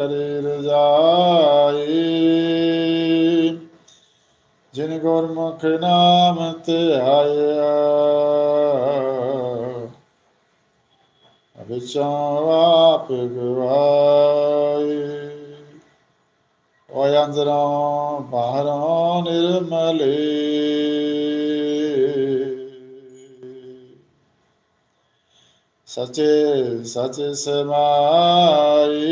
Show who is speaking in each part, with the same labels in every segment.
Speaker 1: ਕਰੇ ਰਜਾਈ ਜਿਨ ਗੁਰਮੁਖ ਨਾਮ ਧਿਆਇਆ ਵਿਚਾਂ ਆਪ ਗਵਾਈ ਓਏ ਅੰਦਰੋਂ ਬਾਹਰੋਂ ਨਿਰਮਲੇ। ਸਚੇ ਸਚ ਸਮਾਈ।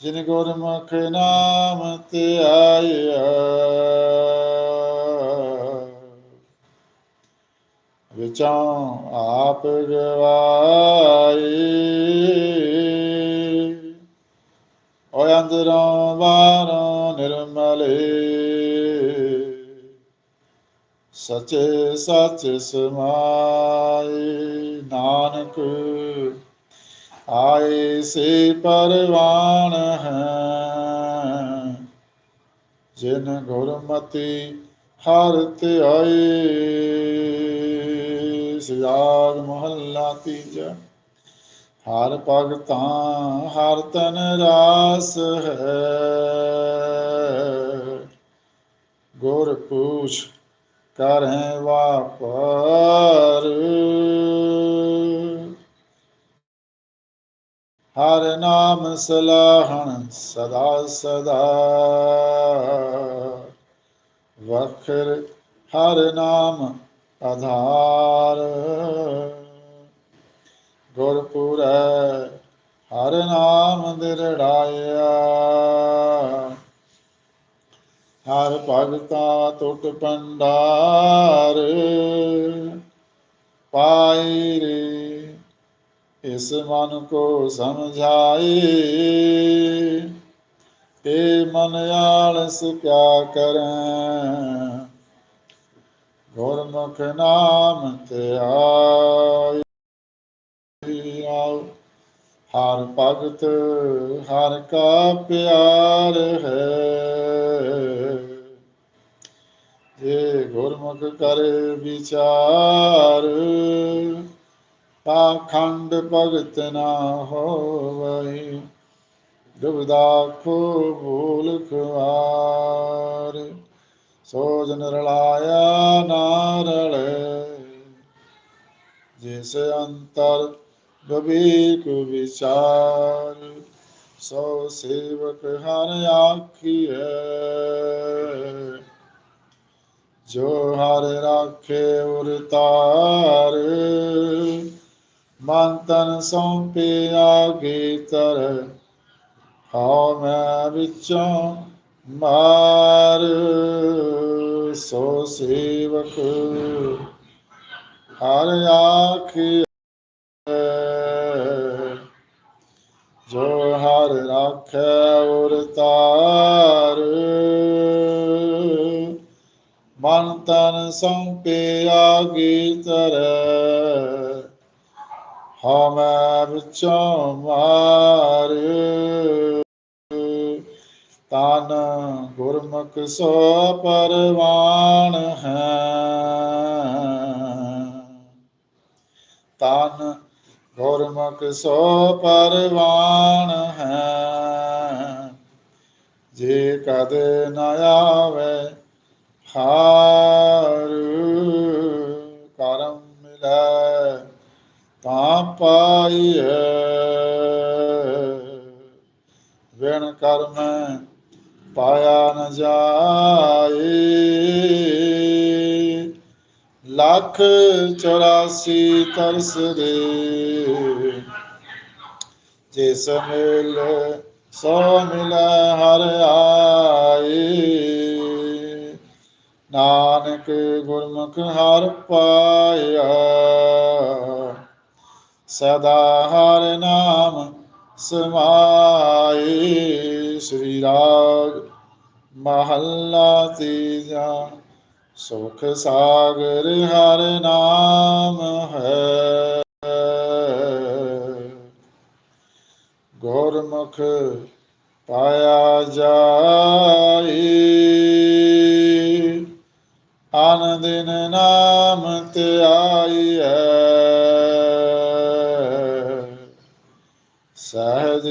Speaker 1: ਜਿਨ ਗੁਰਮੁਖ ਨਾਮ ਧਿਆਇਆ। ਵਿਚਾਂ ਆਪ ਗਵਾਈ। ਓਏ ਅੰਦਰੋਂ ਬਾਹਰੋਂ ਨਿਰਮਲੇ। ਸਚੇ, ਸਚ ਸਮਾਏ ਨਾਨਕ, ਆਏ ਸੇ ਪਰਵਾਨ ਹੈ। ਜਿਨ ਗੁਰਮਤੀ ਹਰ ਧਿਆਏ ਸਿਆਗ ਮਹੱਲਾ ਤੀਜਾ। ਹਰ ਭਗਤਾਂ, ਹਰ ਤਨ ਰਾਸ ਹੈ। ਗੁਰ ਪੂਛ ਕਰਹਿ ਵਾਪਰ। ਹਰ ਨਾਮ ਸਲਾਹਣ ਸਦਾ ਸਦਾ। ਵਖਰ ਹਰ ਨਾਮ ਆਧਾਰ। ਗੁਰਪੁਰੈ ਹਰ ਨਾਮ ਦਿਰੜਾਇਆ ਹਰ ਭਗਤਾ ਟੁੱਟ ਪੰਡਾਰ ਪਾਈ ਰੇ, ਇਸ ਮਨ ਕੋ ਸਮਝਾਏ। ਤੇ ਮਨ ਆਲਸ ਕਿਆ ਕਰਾਂ, ਗੁਰਮੁਖ ਨਾਮ ਤੇ ਆਈ ਆਓ ਹਰ ਭਗਤ ਹਰ ਕਾ ਪਿਆਰ ਹੈ। ਜੇ ਗੁਰਮੁਖ ਕਰੇ ਵਿਚਾਰ, ਪਾਖੰਡ ਭਗਤ ਨਾ ਹੋਵਈ ਦੁਬਦਾ ਖੋ ਭੂਲ ਖਵਾਰ ਸੋ ਜਨ ਰਲਾਇਆ ਨਾ ਰਲੇ ਜਿਸ ਅੰਤਰ ਬਬੀਕ ਵਿਚਾਰ, ਸੋ ਸੇਵਕ ਹਰ ਆਖੀਐ। ਜੋ ਹਰ ਰਾਖੇ ਉਰਤਾਰ ਮਨ ਤਨ ਸੌਂਪੇ ਆਗੇ ਤਰ, ਹਉ ਮੈਂ ਵਿੱਚੋਂ ਮਾਰ। ਸੋ ਸੇਵਕ ਹਰ ਆਖੀ, ਜੋ ਹਰ ਰਾਖੈ ਉਰ ਤਾਰ ਮਨ ਤਨ ਸੰਪੇ ਆਗੀ ਤਰੈ ਹਮੈ ਵਿਚੋਂ ਮਾਰ। ਤਨ ਗੁਰਮੁਖ ਸੋ ਪਰਵਾਨ ਹੈ। ਤਨ ਗੁਰਮੁਖ ਸੋ ਪਰਵਾਨ ਹੈ। ਜੇ ਕਦੇ ਨਾ ਆਵੇ ਹਾਰ ਕਰਮ ਮਿਲੈ ਤਾਂ ਪਾਈਐ। ਵਿਣ ਕਰਮ ਪਾਇਆ ਨ ਜਾਏ। ਲੱਖ 84 ਤਰਸ ਦੇ। ਜਿਸ ਮਿਲ ਸੋ ਮਿਲ ਹਰ ਆਏ। ਨਾਨਕ ਗੁਰਮੁਖ ਹਰ ਪਾਇਆ। ਸਦਾ ਹਰ ਨਾਮ ਸਮਾਏ। ਸ੍ਰੀ ਰਾਗ ਮਹੱਲਾ ਤੀਜਾ, ਸੁਖ ਸਾਗਰ ਹਰ ਨਾਮ ਹੈ। ਗੁਰਮੁਖ ਪਾਇਆ ਜਾਈ ਆਨ ਦਿਨ ਨਾਮ ਧਿਆਈਐ ਸਹਿਜ